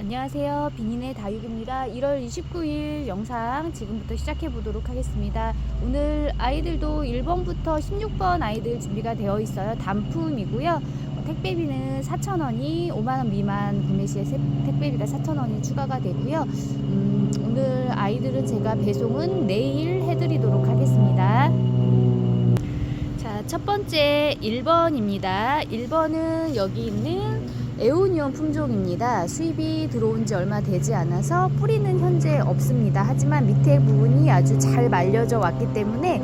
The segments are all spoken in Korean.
안녕하세요. 비닌의 다육입니다. 1월 29일 영상 지금부터 시작해 보도록 하겠습니다. 오늘 아이들도 1번부터 16번 아이들 준비가 되어 있어요. 단품이고요. 어, 택배비는 4,000원이 5만원 미만 구매 시에 세- 택배비가 4,000원이 추가가 되고요. 음, 오늘 아이들은 제가 배송은 내일 해드리도록 하겠습니다. 자, 첫 번째 1번입니다. 1번은 여기 있는 에오니온 품종입니다. 수입이 들어온 지 얼마 되지 않아서 뿌리는 현재 없습니다. 하지만 밑에 부분이 아주 잘 말려져 왔기 때문에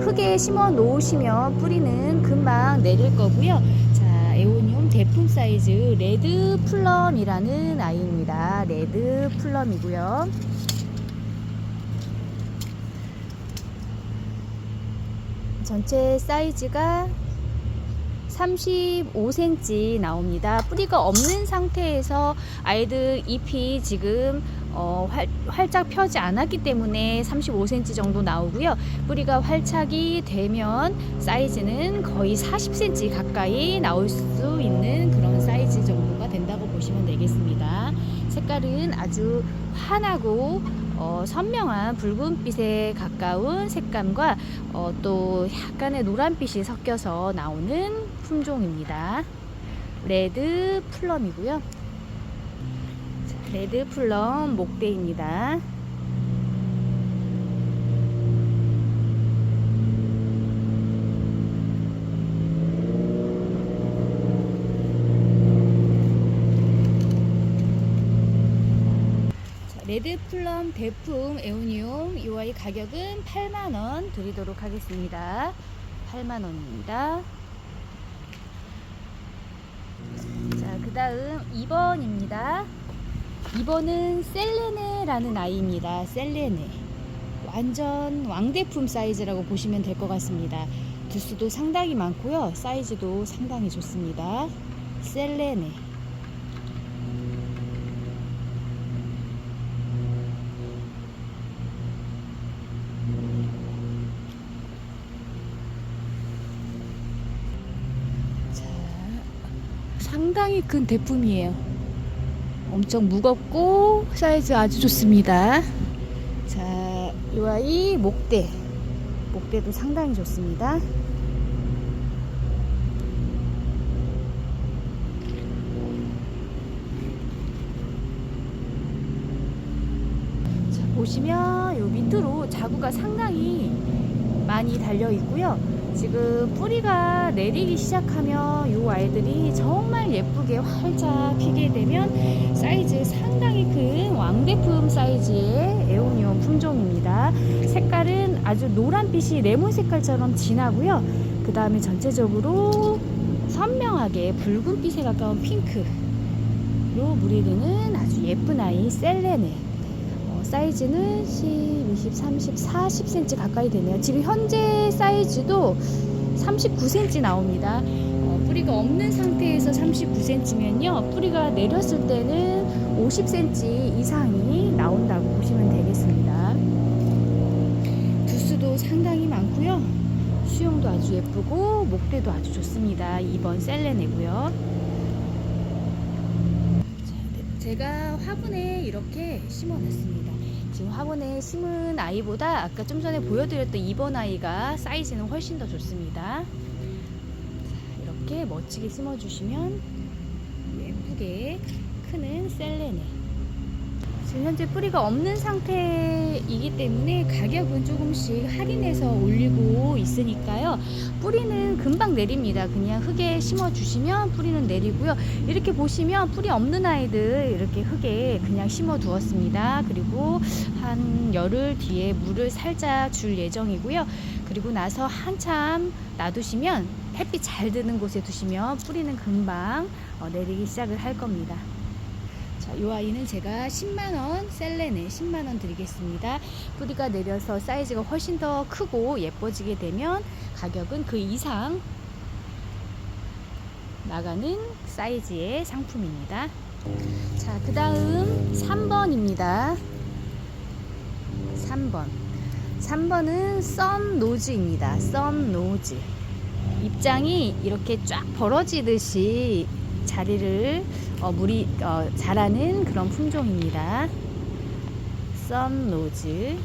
흙에 심어 놓으시면 뿌리는 금방 내릴 거고요. 자, 에오니온 대품 사이즈 레드 플럼이라는 아이입니다. 레드 플럼이고요. 전체 사이즈가 35cm 나옵니다. 뿌리가 없는 상태에서 아이들 잎이 지금 어, 활, 활짝 펴지 않았기 때문에 35cm 정도 나오고요. 뿌리가 활착이 되면 사이즈는 거의 40cm 가까이 나올 수 있는 그런 사이즈 정도가 된다고 보시면 되겠습니다. 색깔은 아주 환하고 어, 선명한 붉은빛에 가까운 색감과 어, 또 약간의 노란빛이 섞여서 나오는 품종입니다. 레드 플럼이고요. 자, 레드 플럼 목대입니다. 자, 레드 플럼 대품 에오니움 이 아이 가격은 8만원 드리도록 하겠습니다. 8만원입니다. 자, 그 다음 2번입니다. 2번은 셀레네라는 아이입니다. 셀레네. 완전 왕대품 사이즈라고 보시면 될 것 같습니다. 두수도 상당히 많고요. 사이즈도 상당히 좋습니다. 셀레네. 자, 상당히 큰 대품이에요. 엄청 무겁고 사이즈 아주 좋습니다. 자, 이 아이 목대. 목대도 상당히 좋습니다. 자, 보시면 요 밑으로 자구가 상당히 많이 달려 있고요. 지금 뿌리가 내리기 시작하면 이 아이들이 정말 예쁘게 활짝 피게 되면 사이즈 상당히 큰 왕대품 사이즈의 에오니온 품종입니다. 색깔은 아주 노란빛이 레몬 색깔처럼 진하고요. 그 다음에 전체적으로 선명하게 붉은빛에 가까운 핑크로 드는 아주 예쁜 아이 셀레네. 어, 사이즈는 10, 20, 30, 40cm 가까이 되네요. 지금 현재 사이즈도 39cm 나옵니다. 어, 뿌리가 없는 상태에서 39cm면요. 뿌리가 내렸을 때는 50cm 이상이 나온다고 보시면 되겠습니다. 두수도 상당히 많고요. 수영도 아주 예쁘고 목대도 아주 좋습니다. 2번 셀레네고요. 자, 네, 제가 화분에 이렇게 심어놨습니다. 지금 화분에 심은 아이보다 아까 좀 전에 보여드렸던 2번 아이가 사이즈는 훨씬 더 좋습니다. 자, 이렇게 멋지게 심어주시면 예쁘게 크는 셀레네. 지금 현재 뿌리가 없는 상태이기 때문에 가격은 조금씩 할인해서 올리고 있으니까요. 뿌리는 금방 내립니다. 그냥 흙에 심어 주시면 뿌리는 내리고요. 이렇게 보시면 뿌리 없는 아이들 이렇게 흙에 그냥 심어 두었습니다. 그리고 한 열흘 뒤에 물을 살짝 줄 예정이고요. 그리고 나서 한참 놔두시면 햇빛 잘 드는 곳에 두시면 뿌리는 금방 어, 내리기 시작을 할 겁니다. 자, 이 아이는 제가 10만원 셀레네 10만원 드리겠습니다. 뿌리가 내려서 사이즈가 훨씬 더 크고 예뻐지게 되면 가격은 그 이상 나가는 사이즈의 상품입니다. 자, 그 다음 3번입니다. 3번. 3번은 썬 노즈입니다. 썬 노즈. 입장이 이렇게 쫙 벌어지듯이 자리를 어, 물이 어, 자라는 그런 품종입니다. 썬로즈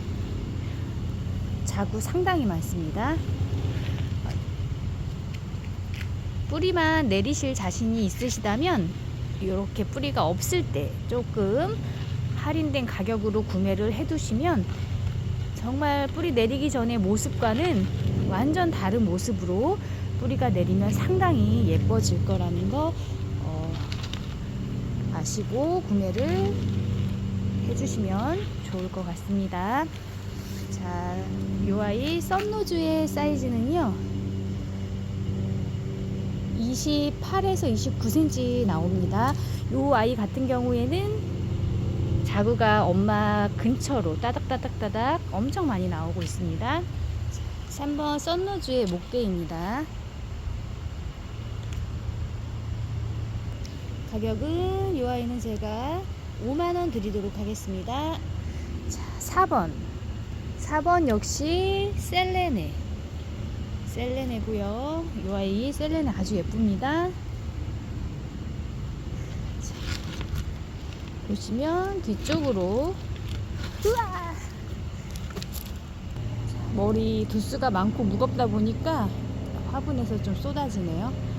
자구 상당히 많습니다. 뿌리만 내리실 자신이 있으시다면 이렇게 뿌리가 없을 때 조금 할인된 가격으로 구매를 해두시면 정말 뿌리 내리기 전의 모습과는 완전 다른 모습으로 뿌리가 내리면 상당히 예뻐질 거라는 거 어, 아시고 구매를 해주시면 좋을 것 같습니다. 자, 이 아이 썬노즈의 사이즈는요. 28에서 29cm 나옵니다. 이 아이 같은 경우에는 자구가 엄마 근처로 따닥따닥따닥 엄청 많이 나오고 있습니다. 3번 썬노즈의 목대입니다. 가격은 이 아이는 제가 5만원 드리도록 하겠습니다. 자, 4번. 4번 역시 셀레네. 셀레네고요. 이 아이 셀레네 아주 예쁩니다. 자, 보시면 뒤쪽으로 우와! 자, 머리 두수가 많고 무겁다 보니까 화분에서 좀 쏟아지네요.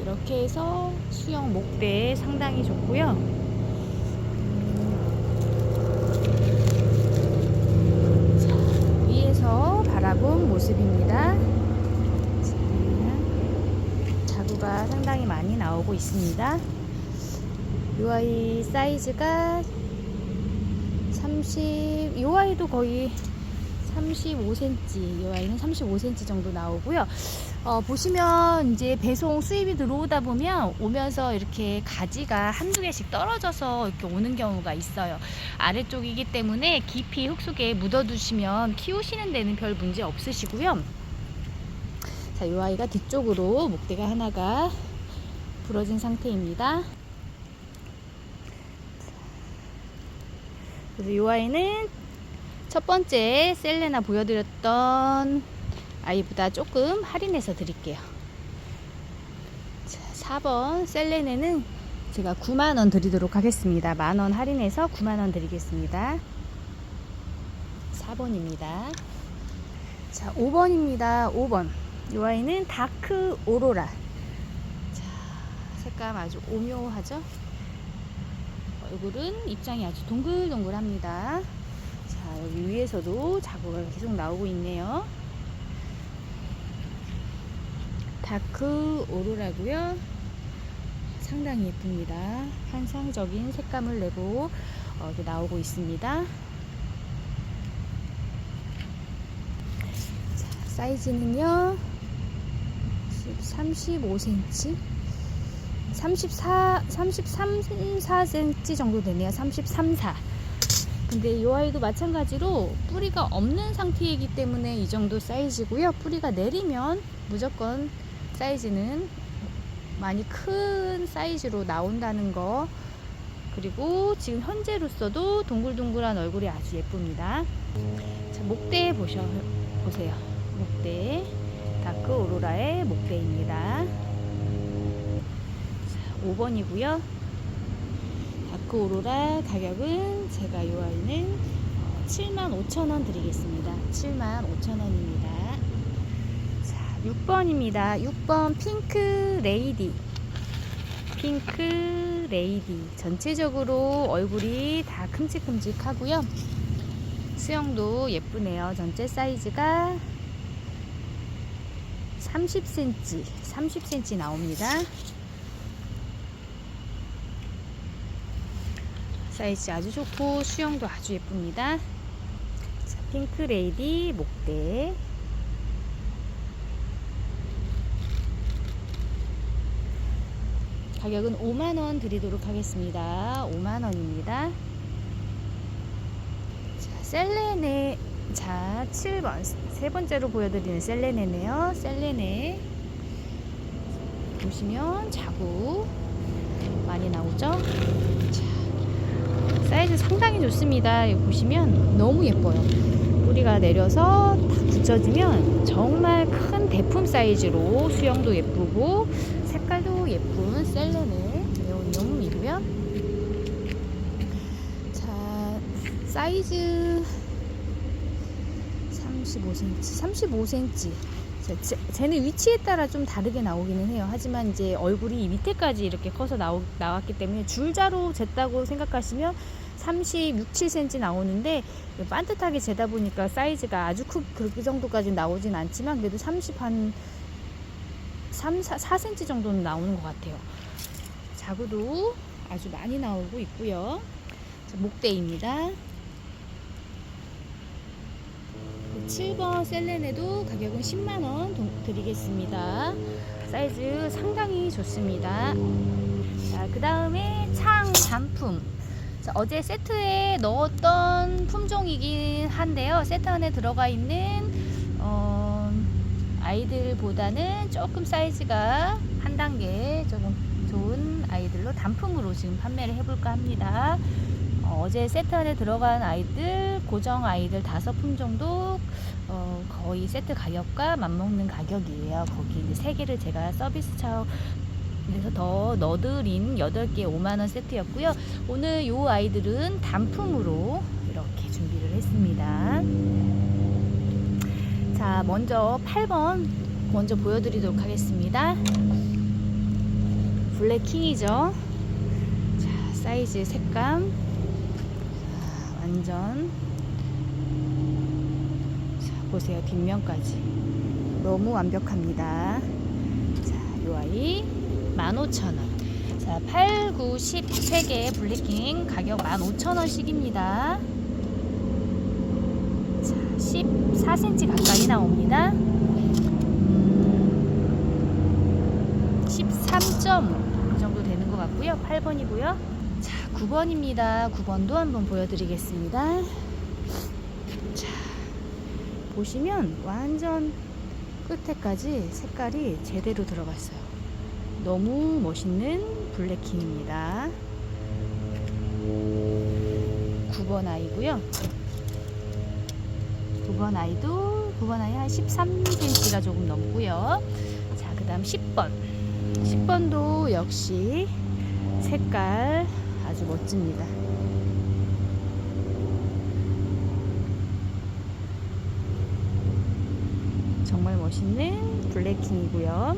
이렇게 해서 수영 목대 상당히 좋고요. 자, 위에서 바라본 모습입니다. 자, 자구가 상당히 많이 나오고 있습니다. 이 아이 사이즈가 30, 이 아이도 거의 35cm, 이 아이는 35cm 정도 나오고요. 어, 보시면 이제 배송 수입이 들어오다 보면 오면서 이렇게 가지가 한두 개씩 떨어져서 이렇게 오는 경우가 있어요. 아래쪽이기 때문에 깊이 흙 속에 묻어두시면 키우시는 데는 별 문제 없으시고요. 자, 이 아이가 뒤쪽으로 목대가 하나가 부러진 상태입니다. 그래서 이 아이는 첫 번째 셀레나 보여드렸던 아이보다 조금 할인해서 드릴게요. 자, 4번 셀레네는 제가 9만원 드리도록 하겠습니다. 만원 할인해서 9만원 드리겠습니다. 4번입니다. 자, 5번입니다. 5번. 이 아이는 다크 오로라. 자, 색감 아주 오묘하죠? 얼굴은 입장이 아주 동글동글합니다. 자, 여기 위에서도 자국가 계속 나오고 있네요. 다크 오로라고요. 상당히 예쁩니다. 환상적인 색감을 내고 어, 나오고 있습니다. 자, 사이즈는요. 35cm 34, 33, 4cm 정도 되네요. 33, 4. 근데 이 아이도 마찬가지로 뿌리가 없는 상태이기 때문에 이 정도 사이즈고요. 뿌리가 내리면 무조건 사이즈는 많이 큰 사이즈로 나온다는 거. 그리고 지금 현재로서도 동글동글한 얼굴이 아주 예쁩니다. 자, 목대 보셔, 보세요. 목대. 다크 오로라의 목대입니다. 5번이고요. 다크 오로라 가격은 제가 이 아이는 75,000원 드리겠습니다. 75,000원입니다. 자, 6번입니다. 6번 핑크 레이디. 핑크 레이디. 전체적으로 얼굴이 다 큼직큼직하고요. 수영도 예쁘네요. 전체 사이즈가 30cm, 30cm 나옵니다. 사이즈 아주 좋고 수영도 아주 예쁩니다. 자, 핑크 레이디 목대. 가격은 5만원 드리도록 하겠습니다. 5만원입니다. 자, 셀레네. 자, 7번. 세 번째로 보여드리는 셀레네네요. 셀레네. 보시면 자구 많이 나오죠? 자, 사이즈 상당히 좋습니다. 여기 보시면 너무 예뻐요. 뿌리가 내려서 다 붙여지면 정말 큰 대품 사이즈로 수영도 예쁘고 색깔도 예쁜 셀렌을 영웅이고요. 자, 사이즈 35cm, 35cm 제, 쟤는 위치에 따라 좀 다르게 나오기는 해요. 하지만 이제 얼굴이 밑에까지 이렇게 커서 나오, 나왔기 때문에 줄자로 쟀다고 생각하시면 36, 7cm 나오는데 반듯하게 재다 보니까 사이즈가 아주 크, 그 정도까지 나오진 않지만 그래도 30 한 3, 4, 4cm 정도는 나오는 것 같아요. 자구도 아주 많이 나오고 있고요. 자, 목대입니다. 7번 셀렌에도 가격은 10만원 드리겠습니다. 사이즈 상당히 좋습니다. 자, 그 다음에 창 단품. 자, 어제 세트에 넣었던 품종이긴 한데요. 세트 안에 들어가 있는 어, 아이들보다는 조금 사이즈가 한 단계 조금 좋은 아이들로 단품으로 지금 판매를 해볼까 합니다. 어, 제 세트 안에 들어간 아이들 고정 아이들 다섯 품종도 어, 거의 세트 가격과 맞먹는 가격이에요. 거기 이제 세 개를 제가 서비스 차로 그래서 더 넣어드린 8개 5만원 세트였고요. 오늘 이 아이들은 단품으로 이렇게 준비를 했습니다. 자, 먼저 8번 먼저 보여드리도록 하겠습니다. 블랙킹이죠. 자, 사이즈 색감. 자, 완전. 자, 보세요. 뒷면까지. 너무 완벽합니다. 자, 요 아이 15,000원. 자, 8, 9, 10 3개 블랙킹 가격 15,000원씩입니다. 자, 14cm 가까이 나옵니다. 13.5 정도 되는 것 같고요. 8번이고요. 자, 9번입니다. 9번도 한번 보여드리겠습니다. 자, 보시면 완전 끝에까지 색깔이 제대로 들어갔어요. 너무 멋있는 블랙킹입니다. 9번 아이고요. 9번 아이도 9번 아이 한 13cm가 조금 넘고요. 자, 그 다음 10번. 10번도 역시 색깔 아주 멋집니다. 정말 멋있는 블랙킹이고요.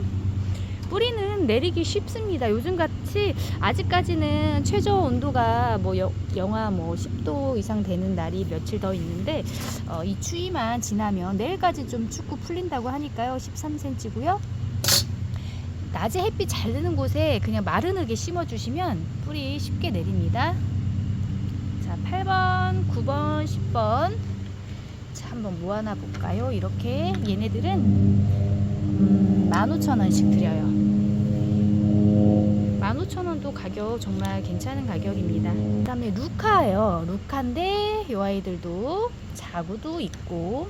뿌리는 내리기 쉽습니다. 요즘 같이 아직까지는 최저 온도가 뭐 여, 영하 뭐 10도 이상 되는 날이 며칠 더 있는데 어, 이 추위만 지나면 내일까지 좀 춥고 풀린다고 하니까요. 13cm고요. 낮에 햇빛 잘 드는 곳에 그냥 마른 흙에 심어 주시면 뿌리 쉽게 내립니다. 자, 8번, 9번, 10번. 자, 한번 모아놔 볼까요? 이렇게 얘네들은 음, 15,000원씩 드려요. 15,000원도 가격 정말 괜찮은 가격입니다. 그 다음에 루카예요. 루카인데 이 아이들도 자구도 있고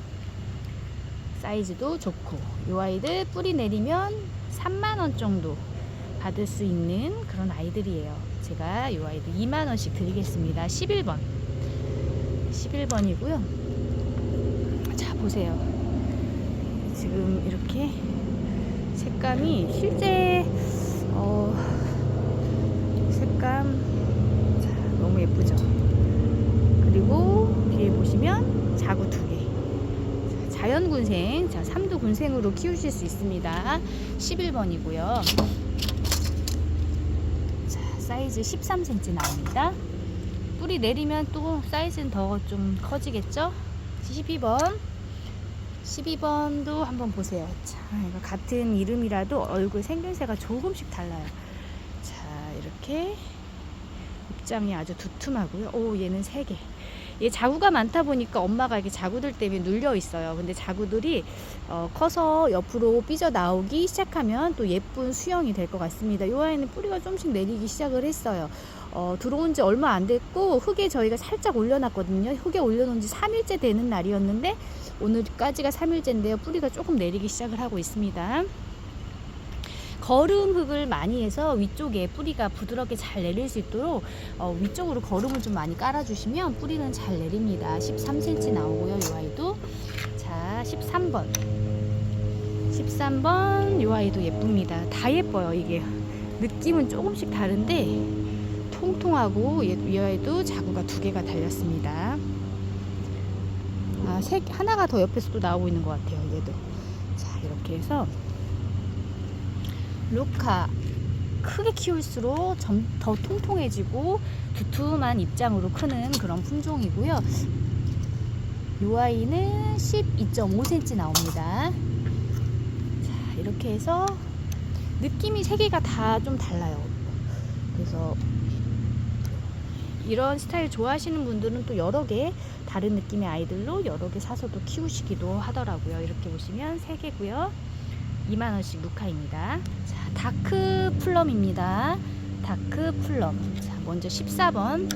사이즈도 좋고 이 아이들 뿌리 내리면 3만원 정도 받을 수 있는 그런 아이들이에요. 제가 이 아이들 2만원씩 드리겠습니다. 11번. 11번이고요. 자, 보세요. 지금 이렇게 색감이 실제 어, 색감 자, 너무 예쁘죠? 그리고 뒤에 보시면 자구 두 개. 자연군생 자, 삼두 군생으로 키우실 수 있습니다. 11번이고요. 자, 사이즈 13cm 나옵니다. 뿌리 내리면 또 사이즈는 더 좀 커지겠죠? 12번 12번도 한번 보세요. 자, 이거 같은 이름이라도 얼굴 생김새가 조금씩 달라요. 자, 이렇게 입장이 아주 두툼하고요. 오, 얘는 3개. 얘 자구가 많다 보니까 엄마가 이렇게 자구들 때문에 눌려 있어요. 근데 자구들이 어, 커서 옆으로 삐져 나오기 시작하면 또 예쁜 수영이 될 것 같습니다. 이 아이는 뿌리가 좀씩 내리기 시작을 했어요. 어, 들어온 지 얼마 안 됐고 흙에 저희가 살짝 올려놨거든요. 흙에 올려놓은 지 3일째 되는 날이었는데 오늘까지가 3일째인데요. 뿌리가 조금 내리기 시작을 하고 있습니다. 거름 흙을 많이 해서 위쪽에 뿌리가 부드럽게 잘 내릴 수 있도록 어, 위쪽으로 거름을 좀 많이 깔아주시면 뿌리는 잘 내립니다. 13cm 나오고요. 이 아이도 자 13번 13번 이 아이도 예쁩니다. 다 예뻐요 이게 느낌은 조금씩 다른데 통통하고 이 아이도 자구가 두 개가 달렸습니다. 아, 색 하나가 더 옆에서 또 나오고 있는 것 같아요. 얘도. 자, 이렇게 해서 루카 크게 키울수록 점, 더 통통해지고 두툼한 입장으로 크는 그런 품종이고요. 이 아이는 12.5cm 나옵니다. 자, 이렇게 해서 느낌이 세 개가 다 좀 달라요. 그래서 이런 스타일 좋아하시는 분들은 또 여러 개 다른 느낌의 아이들로 여러 개 사서 도 키우시기도 하더라고요. 이렇게 보시면 세 개고요. 2만 원씩 루카입니다. 자, 다크 플럼입니다. 다크 플럼. 자, 먼저 14번.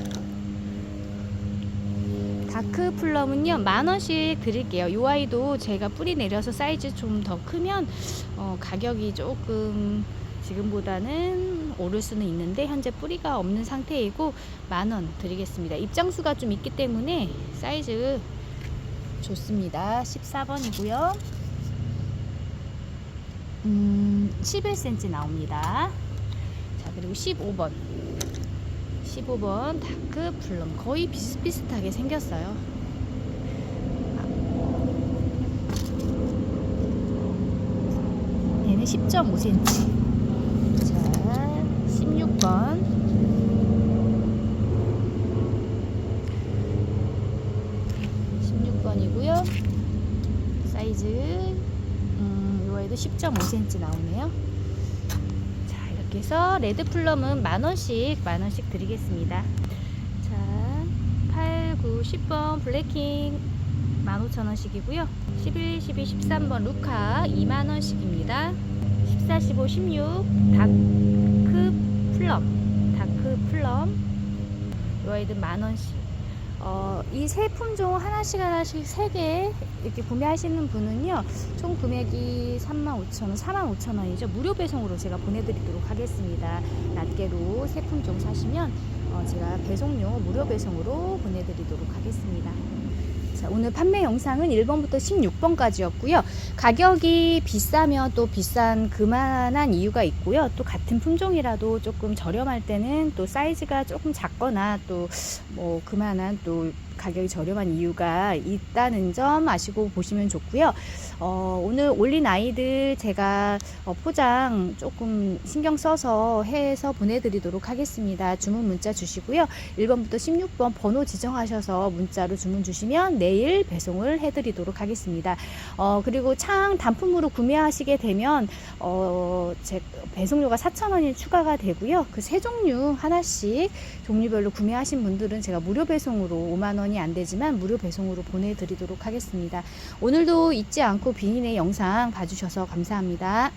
다크 플럼은요 만 원씩 드릴게요. 이 아이도 제가 뿌리 내려서 사이즈 좀 더 크면 어, 가격이 조금 지금보다는 오를 수는 있는데 현재 뿌리가 없는 상태이고 만원 드리겠습니다. 입장수가 좀 있기 때문에 사이즈 좋습니다. 14번이고요. 음, 11cm 나옵니다. 자, 그리고 15번. 15번 다크 플럼 거의 비슷비슷하게 생겼어요. 얘는 10.5cm. 자, 16번. 16번이고요. 사이즈 음, 요 아이도 10.5cm 나오네요. 자, 이렇게 해서 레드 플럼은 만 원씩 만 원씩 드리겠습니다. 자, 8, 9, 10번 블랙킹 15,000원씩이고요. 11, 12, 13번 루카 2만원씩입니다. 14, 15, 16 다크 플럼 다크 플럼 이 아이들 만원씩. 어, 이 세 품종 하나씩 하나씩 세 개 이렇게 구매하시는 분은요 총 금액이 35,000원, 45,000원이죠. 무료 배송으로 제가 보내드리도록 하겠습니다. 낱개로 세 품종 사시면 어, 제가 배송료 무료 배송으로 보내드리도록 하겠습니다 자, 오늘 판매 영상은 1번부터 16번까지였고요. 가격이 비싸면 또 비싼 그만한 이유가 있고요. 또 같은 품종이라도 조금 저렴할 때는 또 사이즈가 조금 작거나 또 뭐 그만한 또 가격이 저렴한 이유가 있다는 점 아시고 보시면 좋고요. 어, 오늘 올린 아이들 제가 어, 포장 조금 신경 써서 해서 보내드리도록 하겠습니다. 주문 문자 주시고요. 1번부터 16번 번호 지정하셔서 문자로 주문 주시면 내일 배송을 해드리도록 하겠습니다. 어, 그리고 창 단품으로 구매하시게 되면 어, 제 배송료가 4,000원이 추가가 되고요. 그 세 종류 하나씩 종류별로 구매하신 분들은 제가 무료 배송으로 5만 원이 안 되지만 무료 배송으로 보내드리도록 하겠습니다. 오늘도 잊지 않고 비인의 영상 봐주셔서 감사합니다.